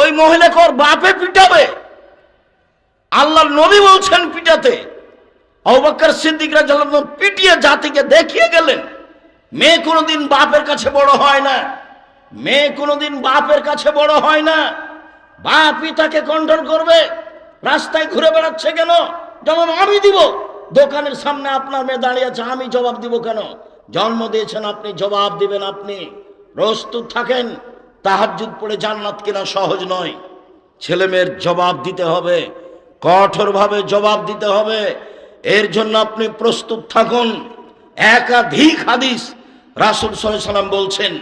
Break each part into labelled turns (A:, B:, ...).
A: ওই মহিলাকে ওর বাপে পিটাবে। আল্লাহর নবী বলছেন পিটাতে। অবাক্কর সিদ্দিকরা যখন পিটিয়ে জাতিকে দেখিয়ে গেলেন, মেয়ে কোনোদিন বাপের কাছে বড় হয় না, মেয়ে কোনোদিন বাপের কাছে বড় হয় না। বাপই তাকে কন্ট্রোল করবে, রাস্তায় ঘুরে বেড়াচ্ছে কেন? যেমন আমি দিব। দোকানের সামনে আপনার মেয়ে দাঁড়িয়ে আছে, আমি জবাব দিব কেন? জন্ম দিয়েছেন আপনি, জবাব দিবেন আপনি। প্রস্তুত থাকেন তাহাজ্জুদ পড়ে জান্নাত কিনা সহজ নয়। ছেলে মেয়ের জবাব দিতে হবে, কঠোরভাবে জবাব দিতে হবে। এর জন্য আপনি প্রস্তুত থাকুন। একাধিক হাদিস রাসুল সাল্লাম বলছেন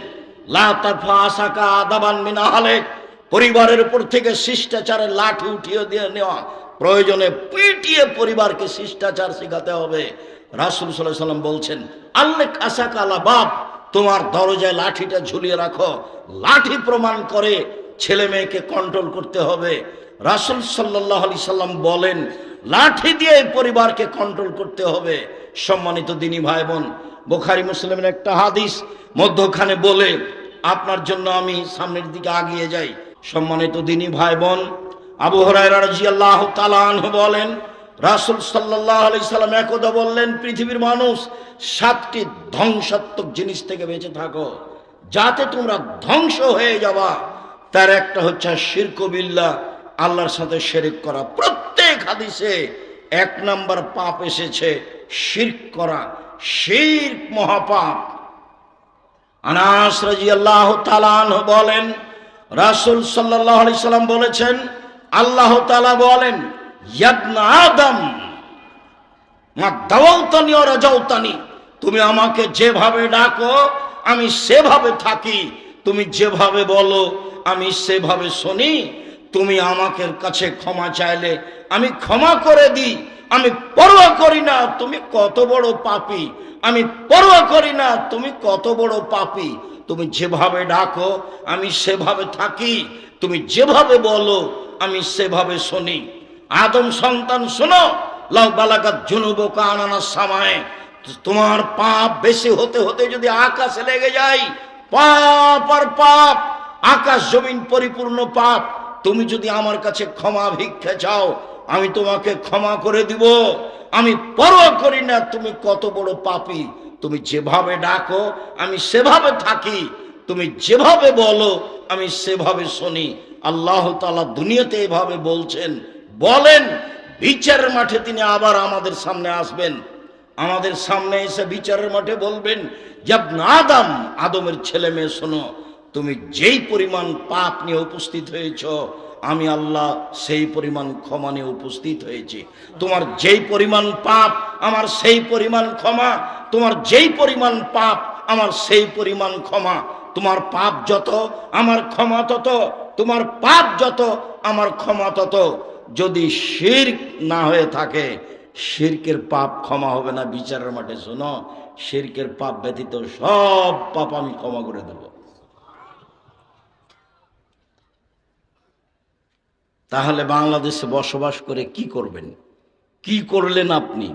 A: মিনা পরিবারের উপর থেকে শিষ্টাচারে লাঠি উঠিয়ে দিয়ে নেওয়া। প্রয়োজনে পিটিয়ে পরিবারকে শিষ্টাচার শেখাতে হবে। রাসুল সাল্লাম বলছেন আল্লেখ আসাকা আলা বাপ। তোমার দরজায় লাঠিটা ঝুলিয়ে রাখো। লাঠি প্রমাণ করে ছেলে মেয়েকে কন্ট্রোল করতে হবে। রাসুল সাল্লাহ আলি সাল্লাম বলেন, লাঠি দিয়ে পরিবারকে কন্ট্রোল করতে হবে। সম্মানিত দিনী ভাই বোন বোখারি মুসলিমের একটা হাদিস মধ্যখানে বলে, আপনার জন্য আমি সামনের দিকে আগিয়ে যাই। সম্মানিত দিনী ভাই বোন আবু রাদিয়াল্লাহু তাআলা আনহু বলেন রাসূল সাল্লাল্লাহু আলাইহি সাল্লাম একদা বললেন, পৃথিবীর মানুষ সাতটি ধ্বংসাত্মক জিনিস থেকে বেঁচে থাকো। যাতে তোমরা ধ্বংস হয়ে যাবা। তার একটা হচ্ছে শিরক বিল্লাহ, আল্লাহর সাথে শিরক করা। প্রত্যেক হাদিসে এক নাম্বার পাপ এসেছে, শিরক করা। শিরক মহাপাপ। আনাস রাদিয়াল্লাহু তাআলা আনহু বলেন, রাসূল সাল্লাল্লাহু আলাইহি সাল্লাম বলেছেন, আল্লাহ তাআলা বলেন ও তুমি আমাকে যেভাবে ডাকো, আমি সেভাবে থাকি। তুমি যেভাবে বলো, আমি সেভাবে শুনি। তুমি আমাকে কাছে ক্ষমা চাইলে আমি ক্ষমা করে দিই। আমি পরোয়া করি না, তুমি কত বড় পাপী। আমি পরোয়া করি না, তুমি কত বড় পাপী। তুমি যেভাবে ডাকো, আমি সেভাবে থাকি। তুমি যেভাবে বলো, আমি সেভাবে শুনি। আদম সন্তান, শোনো। লাউ বালাকাত জুনুব কানানা সামায় তোমার পাপ বেশি হতে হতে যদি আকাশে লেগে যায়, পাপ আর পাপ, আকাশ জমিন পরিপূর্ণ পাপ, তুমি যদি আমার কাছে ক্ষমা ভিক্ষা চাও, আমি তোমাকে ক্ষমা করে দিব। আমি পরোয়া করি না, তুমি কত বড় পাপী। তুমি যেভাবে ডাকো, আমি সেভাবে থাকি। তুমি যেভাবে বলো, আমি সেভাবে শুনি। আল্লাহ তালা দুনিয়াতে এভাবে বলছেন বলেন, বিচারের মাঠে তিনি আবার আমাদের সামনে আসবেন। আমাদের সামনে এসে বিচারের মাঠে বলবেন যাব না আদম, আদমের ছেলে মেয়ে, শোনো, তুমি যেই পরিমাণ পাপ নিয়ে উপস্থিত হয়েছ, আমি আল্লাহ সেই পরিমাণ ক্ষমা নিয়ে উপস্থিত হয়েছি। তোমার যেই পরিমাণ পাপ, আমার সেই পরিমাণ ক্ষমা, তোমার যেই পরিমাণ পাপ, আমার সেই পরিমাণ ক্ষমা। তোমার পাপ যত, আমার ক্ষমা তত, তোমার পাপ যত, আমার ক্ষমা তত। যদি শির্ক না হয়ে থাকে, শিরকের পাপ ক্ষমা হবে না, বিচারের মাঠে শোনো, শিরকের পাপ ব্যতীত সব পাপ আমি ক্ষমা করে দেব। তাহলে বাংলাদেশে বসবাস করে কি করবেন? কি করলেন আপনি?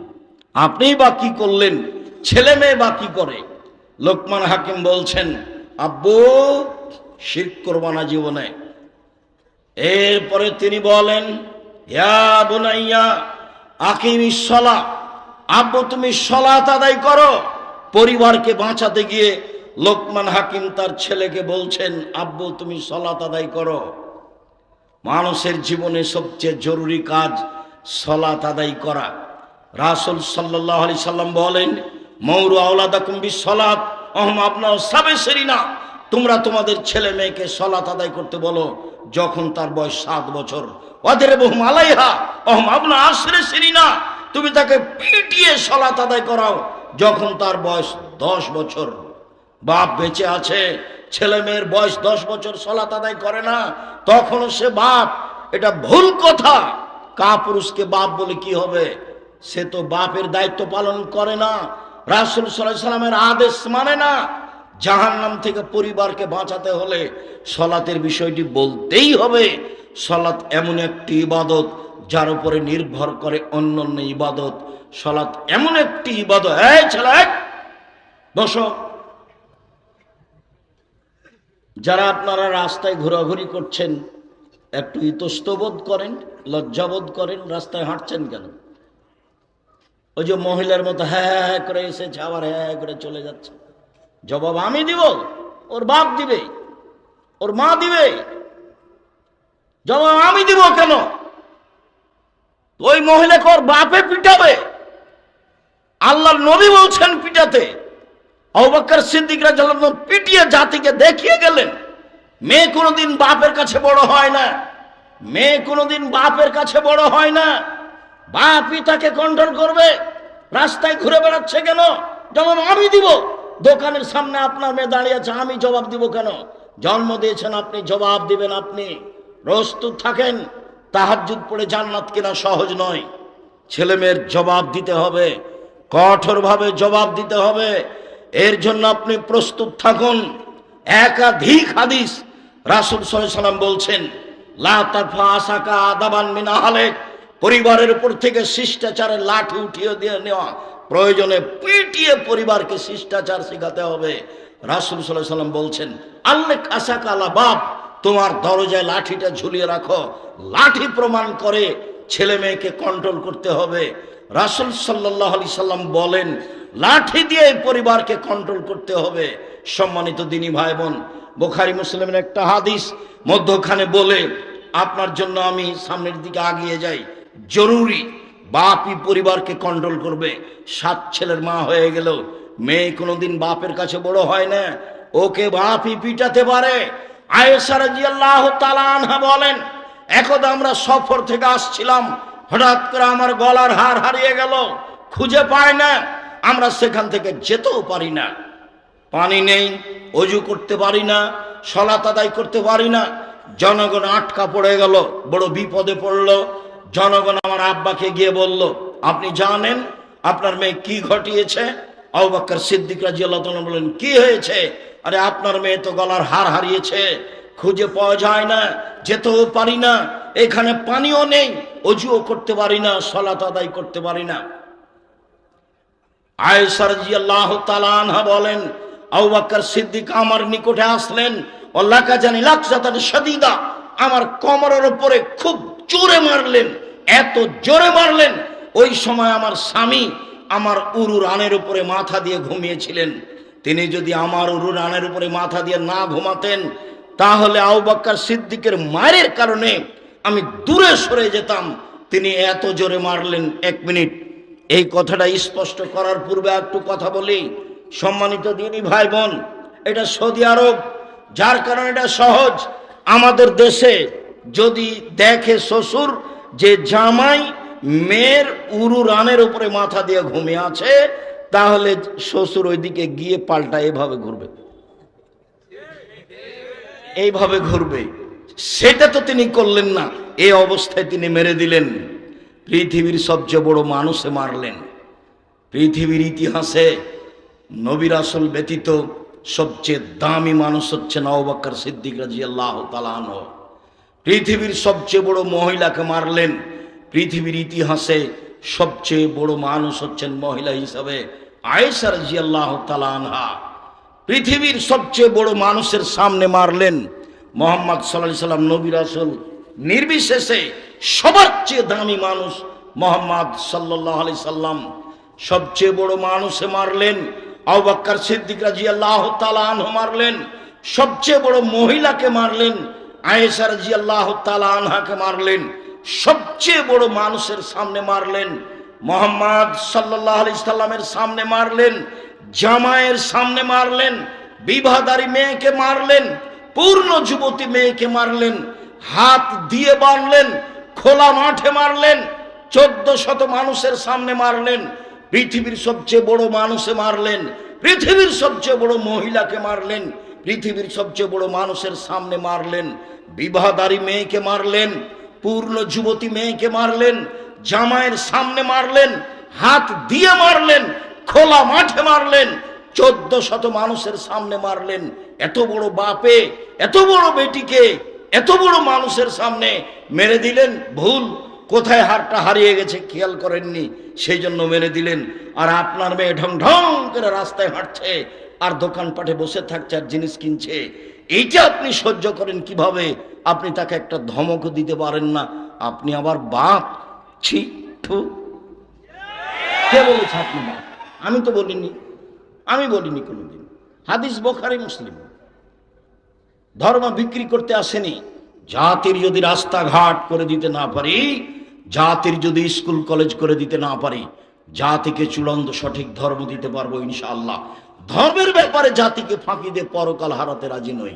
A: আপনি বা কি করলেন? ছেলে মেয়ে বা কি করে? লোকমান হাকিম বলছেন, আব্বু শির করবা না জীবনে। এরপরে তিনি বলেন সলা, আব্বু তুমি সলাত আদায় করো। পরিবারকে বাঁচাতে গিয়ে লোকমান হাকিম তার ছেলেকে বলছেন, আব্বু তুমি সলাত আদায় করো। মানুষের জীবনে সবচেয়ে জরুরি কাজ সলাত আদায় করা। রাসুল সাল্লাহ আলি সাল্লাম বলেন, মৌরু আওলাদা কুম্বি সলাত অহম আপনার সাবে সেরিনা তোমরা তোমাদের ছেলে মেয়েকে সলাত আদায় করতে বলো, যখন তার বয়স সাত বছর। ওদের বহুম আলাইহা অহম আপনার আশ্রে সেরিনা তুমি তাকে পিটিয়ে সলাত আদায় করাও, যখন তার বয়স দশ বছর। বাপ বেঁচে আছে, ছেলে মেয়ের বয়স দশ বছর সলাত আদায় করে না, তখনও সে বাপ, এটা ভুল কথা। কা পুরুষকে বাপ বলে কি হবে? সে তো বাপের দায়িত্ব পালন করে না, রাসুল সাল্লাহ সাল্লামের আদেশ মানে না। জাহান্নাম থেকে পরিবারকে বাঁচাতে হলে সলাতের বিষয়টি বলতেই হবে। সলাৎ এমন একটি ইবাদত যার উপরে নির্ভর করে অন্য অন্য ইবাদত। সলাৎ এমন একটি ইবাদত, এই ছেলে! বসো। যারা আপনারা রাস্তায় ঘোরাঘুরি করছেন, একটু ইতস্তবোধ করেন, লজ্জাবোধ করেন, রাস্তায় হাঁটছেন কেন? ওই যে মহিলার মতো হ্যাঁ হ্যাঁ হ্যাঁ করে এসেছে, আবার হ্যাঁ হ্যাঁ করে চলে যাচ্ছে। জবাব আমি দিব, ওর বাপ দিবে, ওর মা দিবে। জবাব আমি দিব কেন? ওই মহিলাকে ওর বাপে পিটাবে। আল্লাহ নবী বলছেন পিটাতে। অবাক্কর সিদ্দিকরা যখন পিটিয়ে জাতিকে দেখিয়ে গেলেন, মেয়ে কোনোদিন বাপের কাছে বড় হয় না, মেয়ে কোনোদিন বাপের কাছে বড় হয় না। বাপই তাকে কন্ট্রোল করবে, রাস্তায় ঘুরে বেড়াচ্ছে কেন? জবাব আমি দিব। দোকানের সামনে আপনার মেয়ে দাঁড়িয়ে আছে, আমি জবাব দিব কেন? জন্ম দিয়েছেন আপনি, জবাব দিবেন আপনি। প্রস্তুত থাকেন, তাহাজ্জুদ পড়ে জান্নাত কিনা সহজ নয়। ছেলে মেয়ের জবাব দিতে হবে, কঠোরভাবে জবাব দিতে হবে। এর জন্য আপনি প্রস্তুত থাকুন। একাধিক হাদিস রাসুল সাল্লাম বলছেন, লা তারফা আসাকা মিনা পরিবারের উপর থেকে শিষ্টাচারের লাঠি উঠিয়ে দিয়ে নেওয়া। প্রয়োজনে পিটিয়ে পরিবারকে শিষ্টাচার শেখাতে হবে। রাসুল সাল্লাহ সাল্লাম বলছেন আল্লেখ আসাকা আলা বাপ, তোমার দরজায় লাঠিটা ঝুলিয়ে রাখো। লাঠি প্রমাণ করে ছেলে মেয়েকে কন্ট্রোল করতে হবে। রাসুল সাল্লাহ আলি সাল্লাম বলেন, লাঠি দিয়ে পরিবারকে কন্ট্রোল করতে হবে। সম্মানিত দিনী ভাই বোন বোখারি মুসলিমের একটা হাদিস মধ্যখানে বলে, আপনার জন্য আমি সামনের দিকে আগিয়ে যাই। জরুরি বাপই পরিবারকে কন্ট্রোল করবে। সাত ছেলের মা হয়ে গেল। মেয়ে কোনোদিন বাপের কাছে বড় হয় না। ওকে বাপই পিটাতে পারে। তাআলা আনহা বলেন, একদা আমরা সফর থেকে আসছিলাম, হঠাৎ করে আমার গলার হার হারিয়ে গেল। খুঁজে পায় না। আমরা সেখান থেকে যেতেও পারি না। পানি নেই, অজু করতে পারি না, সলাত আদায় করতে পারি না। জনগণ আটকা পড়ে গেল, বড় বিপদে পড়ল। জনগণ আমার আব্বাকে গিয়ে বলল, আপনি জানেন আপনার মেয়ে কি ঘটিয়েছে? আবাক্কর সিদ্দিক রাজি আল্লাহ বললেন, কি হয়েছে? আরে, আপনার মেয়ে তো গলার হার হারিয়েছে, খুঁজে পাওয়া যায় না, যেতেও পারি না, এখানে পানিও নেই, অজুও করতে পারি না, সলাত আদায় করতে পারি না। আয়েশার জি আল্লাহ তালানহা বলেন আউবাক্কর সিদ্দিক আমার নিকটে আসলেন অল্লাকা জানি লাকসাতার সদিদা আমার কমরের উপরে খুব জোরে মারলেন, এত জোরে মারলেন, ওই সময় আমার স্বামী আমার উরু রানের উপরে মাথা দিয়ে ঘুমিয়েছিলেন। তিনি যদি আমার উরু রানের উপরে মাথা দিয়ে না ঘুমাতেন, তাহলে আউবাক্কর সিদ্দিকের মায়ের কারণে আমি দূরে সরে যেতাম। তিনি এত জোরে মারলেন, এক মিনিট। এই কথাটা স্পষ্ট করার পূর্বে একটু কথা বলি। সম্মানিত দিনী ভাই বোন, এটা সৌদি আরব, যার কারণে এটা সহজ। আমাদের দেশে যদি দেখে শ্বশুর যে জামাই মেয়ের উরু রানের উপরে মাথা দিয়ে ঘুমিয়ে আছে, তাহলে শ্বশুর ওইদিকে গিয়ে পাল্টা এভাবে ঘুরবে। এইভাবে ঘুরবে। সেটা তো তিনি করলেন না এই অবস্থায় তিনি মেরে দিলেন। পৃথিবীর সবচেয়ে বড় মানুষে মারলেন। পৃথিবীর ইতিহাসে নবীর আসল ব্যতীত সবচেয়ে দামি মানুষ হচ্ছে নওবাক্কর সিদ্দিক রাজি আল্লাহ তালান পৃথিবীর সবচেয়ে বড় মহিলাকে মারলেন। পৃথিবীর ইতিহাসে সবচেয়ে বড় মানুষ হচ্ছেন মহিলা হিসাবে আয়েশা রাজি আল্লাহ তালানহা পৃথিবীর সবচেয়ে বড় মানুষের সামনে মারলেন মোহাম্মদ সাল্লাহ সাল্লাম, নবী রাসুল। নির্বিশেষে সবার চেয়ে দামি মানুষ মোহাম্মদ সাল্লাহ আলি সাল্লাম। সবচেয়ে বড় মানুষে মারলেন আবাক্কার সিদ্দিক রাজি আল্লাহ মারলেন। সবচেয়ে বড় মহিলাকে মারলেন আয়েশা রাজি আল্লাহ তালানহাকে মারলেন, সবচেয়ে বড় মানুষের সামনে মারলেন, মোহাম্মদ সাল্লাহ আলি সাল্লামের সামনে মারলেন জামায়ের সামনে মারলেন, বিবাহদারী মেয়েকে মারলেন, পূর্ণ যুবতী মেয়েকে মারলেন, হাত দিয়ে বাঁধলেন, খোলা মাঠে মারলেন, চোদ্দ শত মানুষের সামনে মারলেন, পৃথিবীর সবচেয়ে বড় মানুষে মারলেন, পৃথিবীর সবচেয়ে বড় মহিলাকে মারলেন পৃথিবীর সবচেয়ে বড় মানুষের সামনে মারলেন, বিবাহদারী মেয়েকে মারলেন, পূর্ণ যুবতী মেয়েকে মারলেন, জামাইয়ের সামনে মারলেন, হাত দিয়ে মারলেন, খোলা মাঠে মারলেন, চোদ্দ শত মানুষের সামনে মারলেন। এত বড় বাপে, এত বড় বেটিকে, এত বড় মানুষের সামনে মেরে দিলেন, ভুল, কোথায় হারটা হারিয়ে গেছে খেয়াল করেননি, সেই জন্য মেরে দিলেন। আর আপনার মেয়ে ঢং ঢং করে রাস্তায় হাঁটছে আর দোকানপাটে বসে থাকছে আর জিনিস কিনছে। এইটা আপনি সহ্য করেন কীভাবে? আপনি তাকে একটা ধমক দিতে পারেন না। আপনি আবার বাপ। ছি, থু। কে বলেছে আপনি বাপ? আমি তো বলিনি। আমি বলিনি কোনোদিন। হাদিস বোখারি, মুসলিম। ধর্ম বিক্রি করতে আসেনি। জাতির যদি রাস্তাঘাট করে দিতে না পারি, জাতির যদি স্কুল, কলেজ করে দিতে না পারি, জাতিকে চূড়ান্ত সঠিক ধর্ম দিতে পারব ইনশাআল্লাহ। ধর্মের ব্যাপারে জাতিকে ফাঁকি দিয়ে পরকাল হারাতে রাজি নই।